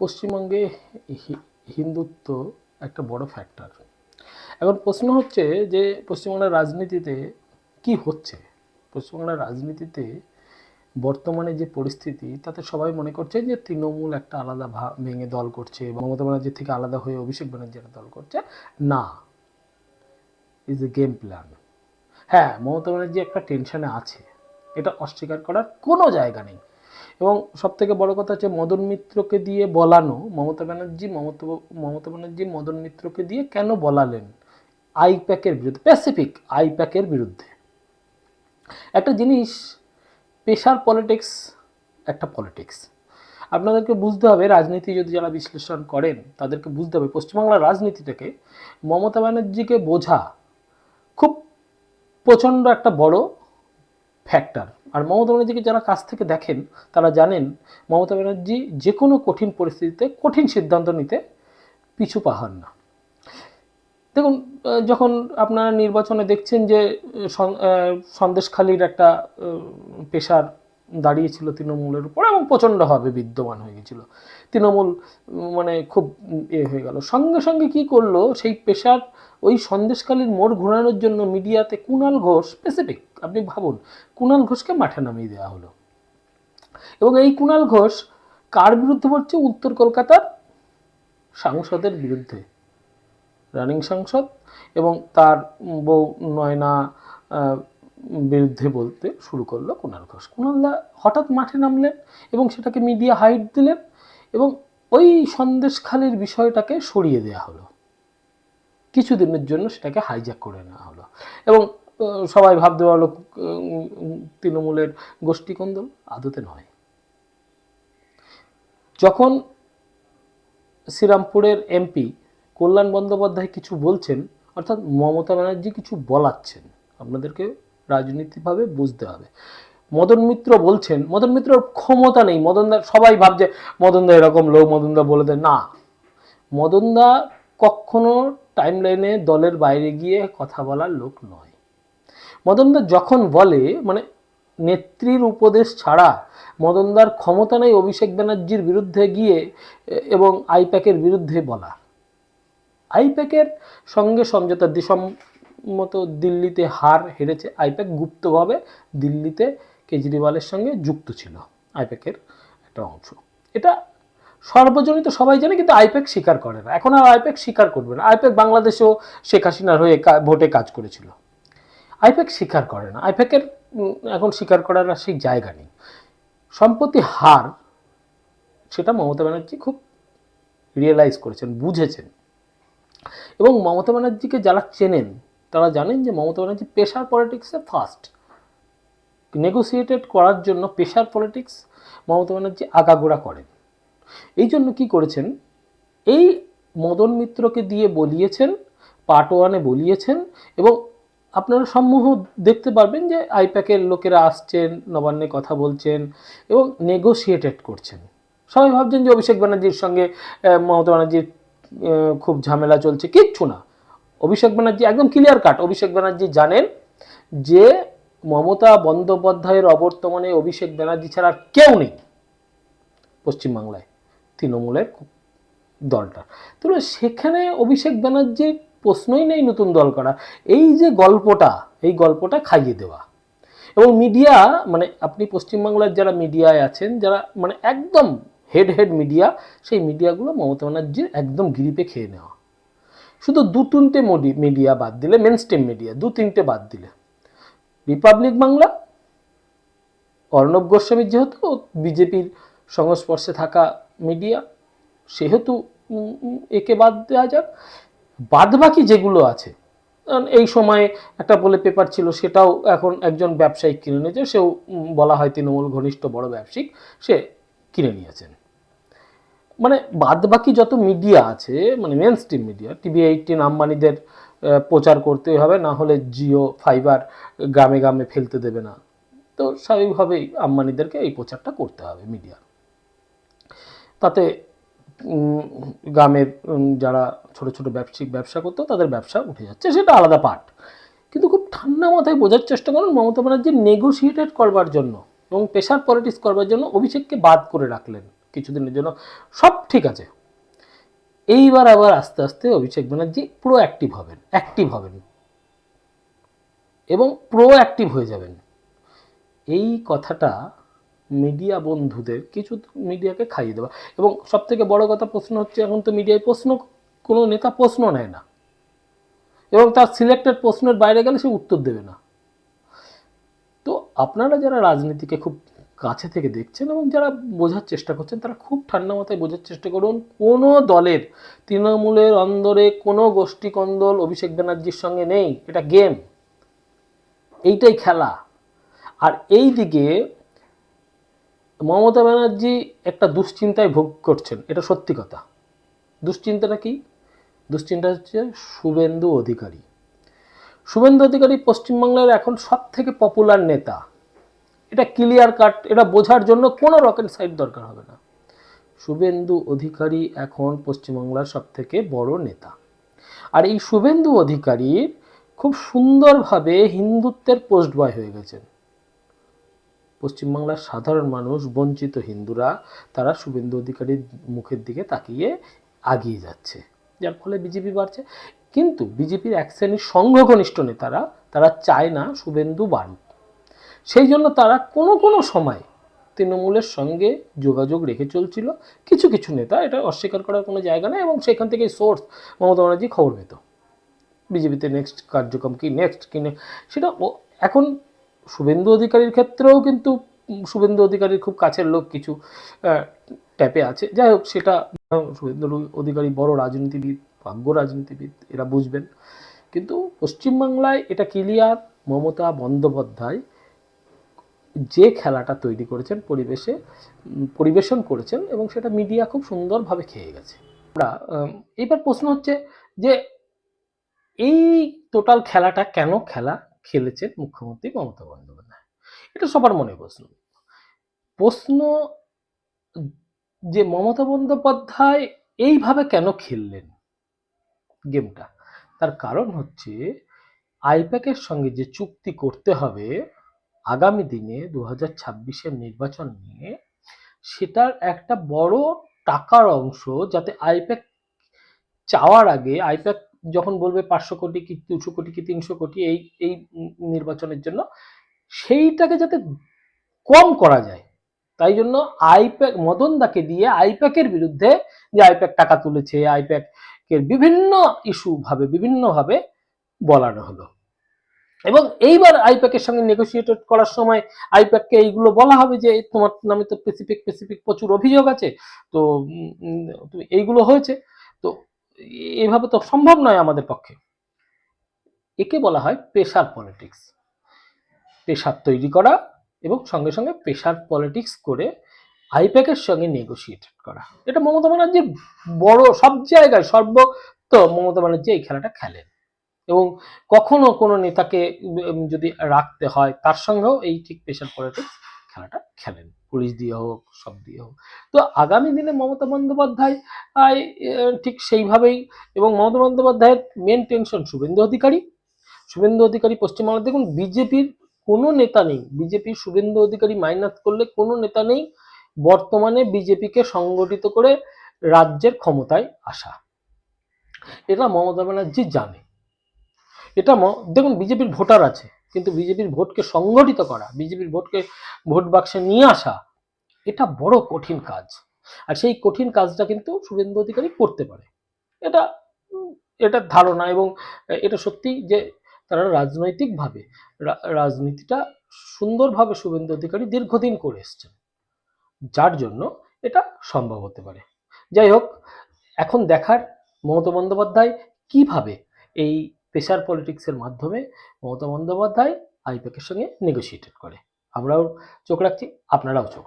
পশ্চিমবঙ্গে হিন্দুত্ব একটা বড় ফ্যাক্টর এখন প্রশ্ন হচ্ছে যে পশ্চিমবাংলার রাজনীতিতে কি হচ্ছে? পশ্চিমবাংলার রাজনীতিতে বর্তমানে যে পরিস্থিতি, তাতে সবাই মনে করছে যে তৃণমূল একটা আলাদা ভেঙে দল করছে বা মমতা ব্যানার্জির থেকে আলাদা হয়ে অভিষেক ব্যানার্জি একটা দল করছে। না ইজ এ গেম প্ল্যান হ্যাঁ মমতা ব্যানার্জি একটা টেনশনে আছে। এটা অস্বীকার করার কোনো জায়গা নেই। এবং সব থেকে বড় কথা হচ্ছে মদন মিত্রকে দিয়ে বলানো, মমতা ব্যানার্জি, মমতা মমতা ব্যানার্জি, মদন মিত্রকে দিয়ে কেন বলালেন? আইপ্যাকের বিরুদ্ধে, প্যাসিফিক আইপ্যাকের বিরুদ্ধে। একটা জিনিস, পেশার পলিটিক্স, একটা পলিটিক্স। আপনাদেরকে বুঝতে হবে, রাজনীতি যদি যারা বিশ্লেষণ করেন, তাদেরকে বুঝতে হবে, পশ্চিমবাংলার রাজনীতিটাকে মমতা ব্যানার্জিকে বোঝা খুব প্রচণ্ড একটা বড় ফ্যাক্টর আর মমতা ব্যানার্জিকে যারা কাছ থেকে দেখেন, তারা জানেন মমতা ব্যানার্জি যে কোনো কঠিন পরিস্থিতিতে কঠিন সিদ্ধান্ত নিতে পিছু পাহান না। দেখুন যখন আপনারা নির্বাচনে দেখছেন যে সন্দেশখালির একটা পেশার দাঁড়িয়েছিল তৃণমূলের উপর এবং প্রচণ্ডভাবে বিদ্যমান হয়ে গেছিল। তৃণমূল মানে খুব এ হয়ে গেল। সঙ্গে সঙ্গে কি করল, সেই পেশার ওই সন্দেশকালীর মোড় ঘোরানোর জন্য মিডিয়াতে কুণাল ঘোষ স্পেসিফিক আপনি ভাবুন কুণাল ঘোষকে মাঠে নামিয়ে দেওয়া হলো। এবং এই কুণাল ঘোষ কার বিরুদ্ধে বলছে? উত্তর কলকাতার সাংসদের বিরুদ্ধে। রানিং সাংসদ এবং তার বউ নয়না বিরুদ্ধে বলতে শুরু করল কুণাল ঘোষ। কুণালদা হঠাৎ মাঠে নামলেন এবং সেটাকে মিডিয়া হাইট দিলেন এবং ওই সন্দেশখালির বিষয়টাকে সরিয়ে দেওয়া হলো। কিছুদিনের জন্য সেটাকে হাইজ্যাক করে নেওয়া হলো। এবং সবাই ভাবতে পারল তৃণমূলের গোষ্ঠীকন্দল আদতে নয়। যখন শ্রীরামপুরের এমপি কল্যাণ বন্দ্যোপাধ্যায় কিছু বলছেন, অর্থাৎ মমতা ব্যানার্জি কিছু বলাচ্ছেন, আপনাদেরকে রাজনীতিভাবে বুঝতে হবে। মদন মিত্র বলছেন, মদন মিত্রর ক্ষমতা নেই। মদনদা সবাই ভাবছে মদনদা এরকম লোক মদনদা বলে দেয় না। মদনদা কখনো টাইমলাইনে দলের বাইরে গিয়ে কথা বলার লোক নয়। মদনদা যখন বলে মানে নেত্রীর উপদেশ ছাড়া মদনদার ক্ষমতা নেই অভিষেক ব্যানার্জির বিরুদ্ধে গিয়ে, এবং আইপ্যাকের বিরুদ্ধে বলা আইপ্যাকের সঙ্গে সমঝোতা দিসম্মত দিল্লিতে হার হেরেছে আইপ্যাক। গুপ্তভাবে দিল্লিতে কেজরিওয়ালের সঙ্গে যুক্ত ছিল আইপ্যাকের একটা অংশ। এটা সর্বজনিত সবাই জানে, কিন্তু আইপ্যাক স্বীকার করে না। এখন আর আইপ্যাক স্বীকার করবে না। আইপ্যাক বাংলাদেশেও শেখ হাসিনার হয়ে ভোটে কাজ করেছিল। আইপ্যাক স্বীকার করে না। আইপ্যাকের এখন স্বীকার করার আর সেই জায়গা নেই। সম্প্রতি হার, সেটা মমতা ব্যানার্জি খুব রিয়েলাইজ করেছেন, বুঝেছেন। এবং মমতা ব্যানার্জিকে যারা চেনেন তারা জানেন যে মমতা ব্যানার্জি পেশার পলিটিক্সে ফার্স্ট নেগোসিয়েটেড করার জন্য পেশার পলিটিক্স মমতা ব্যানার্জি আগাগোড়া করেন। এই জন্য কি করেছেন? এই মদন মিত্রকে দিয়ে বলিয়েছেন পার্ট ওয়ানে বলিয়েছেন এবং আপনারা সম্মুখ দেখতে পারবেন যে আইপ্যাকের লোকেরা আসছেন, নবান্নে কথা বলছেন এবং নেগোসিয়েটেড করছেন। সবাই ভাবছেন যে অভিষেক ব্যানার্জির সঙ্গে মমতা ব্যানার্জির খুব ঝামেলা চলছে। কিচ্ছু না। অভিষেক ব্যানার্জি, একদম ক্লিয়ার কাট অভিষেক ব্যানার্জি জানেন যে মমতা বন্দ্যোপাধ্যায়ের অবর্তমানে অভিষেক ব্যানার্জি ছাড়া কেউ নেই পশ্চিমবাংলায়, তৃণমূলের দলটা। তো সেখানে অভিষেক ব্যানার্জির প্রশ্নই নেই নতুন দল করা, এই যে গল্পটা, এই গল্পটা খাইয়ে দেওয়া। এবং মিডিয়া মানে আপনি পশ্চিমবাংলার যারা মিডিয়ায় আছেন, যারা মানে একদম হেড হেড মিডিয়া, সেই মিডিয়াগুলো মমতা ব্যানার্জির একদম গিরিপে খেয়ে নেওয়া। শুধু দু তিনটে মোডি মিডিয়া বাদ দিলে মেন স্ট্রিম মিডিয়া দু তিনটে বাদ দিলে। রিপাবলিক বাংলা অর্ণব গোস্বামীর যেহেতু বিজেপির সংস্পর্শে থাকা মিডিয়া সেহেতু একে বাদ দেওয়া যাক। বাদ বাকি যেগুলো আছে এই সময়ে একটা বলে পেপার ছিল, সেটাও এখন একজন ব্যবসায়িক কিনে নিয়েছে, সেও বলা হয় তৃণমূল ঘনিষ্ঠ বড় ব্যবসায়িক, সে কিনে নিয়েছেন। মানে বাদ বাকি যত মিডিয়া আছে মানে main stream media TV eighteen আম্বানিদের প্রচার করতে হবে, না হলে জিও ফাইবার গ্রামে গ্রামে ফেলতে দেবে না। তো স্বাভাবিকভাবেই আম্বানিদেরকে এই প্রচারটা করতে হবে মিডিয়া তাতে গ্রামের যারা ছোট ছোট ব্যবসায়িক ব্যবসা করতো, তাদের ব্যবসা উঠে যাচ্ছে, সেটা আলাদা পার্ট কিন্তু খুব ঠান্ডা মাথায় বোঝার চেষ্টা করুন মমতা ব্যানার্জি নেগোসিয়েটেড করবার জন্য এবং পেশার পলিটিক্স করবার জন্য অভিষেককে বাদ করে রাখলেন। কিছুদিনের জন্য, সব ঠিক আছে। এইবার আবার আস্তে আস্তে অভিষেক ব্যানার্জি প্রো অ্যাক্টিভ হবেন অ্যাক্টিভ হবেন। এবং প্রো অ্যাক্টিভ হয়ে যাবেন। এই কথাটা মিডিয়া বন্ধুদের, কিছু মিডিয়াকে খাইয়ে দেওয়া। এবং সব থেকে বড় কথা প্রশ্ন হচ্ছে, এখন তো মিডিয়ায় প্রশ্ন, কোনো নেতা প্রশ্ন নেয় না। এবং তার সিলেক্টেড প্রশ্নের বাইরে গেলে সে উত্তর দেবে না। তো আপনারা যারা রাজনীতিকে খুব কাছে থেকে দেখছেন এবং যারা বোঝার চেষ্টা করছেন, তারা খুব ঠান্ডা মাথায় বোঝার চেষ্টা করুন, কোনো দলের তৃণমূলের অন্দরে কোনো গোষ্ঠী কন্দল অভিষেক ব্যানার্জির সঙ্গে নেই। এটা গেম। এইটাই খেলা। আর এই দিকে মমতা ব্যানার্জি একটা দুশ্চিন্তায় ভোগ করছেন। এটা সত্যি কথা। দুশ্চিন্তাটা কি? দুশ্চিন্তা হচ্ছে শুভেন্দু অধিকারী। শুভেন্দু অধিকারী পশ্চিমবাংলার এখন সব থেকে পপুলার নেতা। এটা ক্লিয়ার কাট এটা বোঝার জন্য কোনো রকেট সাইড দরকার হবে না। শুভেন্দু অধিকারী এখন পশ্চিমবাংলার সব থেকে বড় নেতা। আর এই শুভেন্দু অধিকারী খুব সুন্দরভাবে হিন্দুত্বের পোস্ট বয় হয়ে গেছেন। পশ্চিমবাংলার সাধারণ মানুষ, বঞ্চিত হিন্দুরা, তারা শুভেন্দু অধিকারীর মুখের দিকে তাকিয়ে আগিয়ে যাচ্ছে। যার ফলে বিজেপি বাড়ছে। কিন্তু বিজেপির এক শ্রেণির সংঘঘনিষ্ঠ নেতারা, তারা চায় না শুভেন্দু বাড়ুক। সেই জন্য তারা কোনো কোনো সময় তৃণমূলের সঙ্গে যোগাযোগ রেখে চলছিল। কিছু কিছু নেতা এটা অস্বীকার করার কোনো জায়গা নেই এবং সেখান থেকে সোর্স মমতা ব্যানার্জি খবর পেত। বিজেপিতে নেক্সট কার্যক্রম কি নেক্সট কি সেটা এখন শুভেন্দু অধিকারীর ক্ষেত্রেও কিন্তু শুভেন্দু অধিকারীর খুব কাছের লোক কিছু ট্যাপে আছে। যাই হোক, সেটা শুভেন্দু অধিকারী বড় রাজনীতিবিদ, ভাগ্য রাজনীতিবিদ, এরা বুঝবেন। কিন্তু পশ্চিমবাংলায় এটা ক্লিয়ার মমতা বন্দ্যোপাধ্যায় যে খেলাটা তৈরি করেছেন পরিবেশে পরিবেশন করেছেন এবং সেটা মিডিয়া খুব সুন্দরভাবে খেয়ে গেছে। আমরা আম, এইবার প্রশ্ন হচ্ছে যে এই টোটাল খেলাটা কেন খেলা খেলেছেন মুখ্যমন্ত্রী মমতা বন্দ্যোপাধ্যায়? এটা সবার মনে প্রশ্ন। প্রশ্ন যে মমতা বন্দ্যোপাধ্যায় এইভাবে কেন খেললেন গেমটা তার কারণ হচ্ছে আইপ্যাকের সঙ্গে যে চুক্তি করতে হবে আগামী দিনে দু হাজার নির্বাচন নিয়ে সেটার একটা বড় টাকার অংশ যাতে আইপ্যাক চাওয়ার আগে, আইপ্যাক যখন বলবে পাঁচশো কোটি কি দুশো কোটি কি তিনশো কোটি এই এই নির্বাচনের জন্য, সেইটাকে যাতে কম করা যায়। তাই জন্য আইপ্যাক মদনদাকে দিয়ে আইপ্যাকের বিরুদ্ধে যে আইপ্যাক টাকা তুলেছে, আইপ্যাকের বিভিন্ন ইস্যু ভাবে বিভিন্নভাবে বলানো হলো। এবং এইবার আইপ্যাকের সঙ্গে নেগোসিয়েটেড করার সময় আইপ্যাককে এইগুলো বলা হবে যে তোমার নামে তো স্পেসিফিক স্পেসিফিক প্রচুর অভিযোগ আছে। তো এইগুলো হয়েছে। তো এভাবে তো সম্ভব নয় আমাদের পক্ষে। একে বলা হয় প্রেশার পলিটিক্স প্রেশার তৈরি করা এবং সঙ্গে সঙ্গে প্রেশার পলিটিক্স করে আইপ্যাকের সঙ্গে নেগোসিয়েটেড করা। এটা মমতা ব্যানার্জির বড়, সব জায়গায় সর্বত্র মমতা ব্যানার্জি এই খেলাটা খেলেন। এবং কখনো কোনো নেতাকে যদি রাখতে হয়, তার সঙ্গেও এই ঠিক প্রেশার পলিটিক্স খেলাটা খেলেন। পুলিশ দিয়ে হোক, সব দিয়ে হোক। তো আগামী দিনে মমতা বন্দ্যোপাধ্যায় ঠিক সেইভাবেই এবং মমতা বন্দ্যোপাধ্যায়ের মেন টেনশন শুভেন্দু অধিকারী। শুভেন্দু অধিকারী পশ্চিমবাংলা দেখুন, বিজেপির কোনো নেতা নেই। বিজেপির শুভেন্দু অধিকারী মাইনাস করলে কোনো নেতা নেই বর্তমানে বিজেপিকে সংগঠিত করে রাজ্যের ক্ষমতায় আসা। এটা মমতা ব্যানার্জি জানে। এটা দেখুন, বিজেপির ভোটার আছে, কিন্তু বিজেপির ভোটকে সংগঠিত করা, বিজেপির ভোটকে, ভোট বাক্সে নিয়ে আসা, এটা বড় কঠিন কাজ। আর সেই কঠিন কাজটা কিন্তু শুভেন্দু অধিকারী করতে পারে। এটা এটা ধারণা এবং এটা সত্যি যে তারা রাজনৈতিকভাবে রাজনীতিটা সুন্দরভাবে শুভেন্দু অধিকারী দীর্ঘদিন করে এসছেন। যার জন্য এটা সম্ভব হতে পারে। যাই হোক, এখন দেখার মমতা বন্দ্যোপাধ্যায় কীভাবে এই প্রেশার পলিটিক্সের মাধ্যমে মমতা বন্দ্যোপাধ্যায় আইপ্যাকের সঙ্গে নেগোসিয়েটেড করে আমরাও চোখ রাখছি আপনারাও চোখ।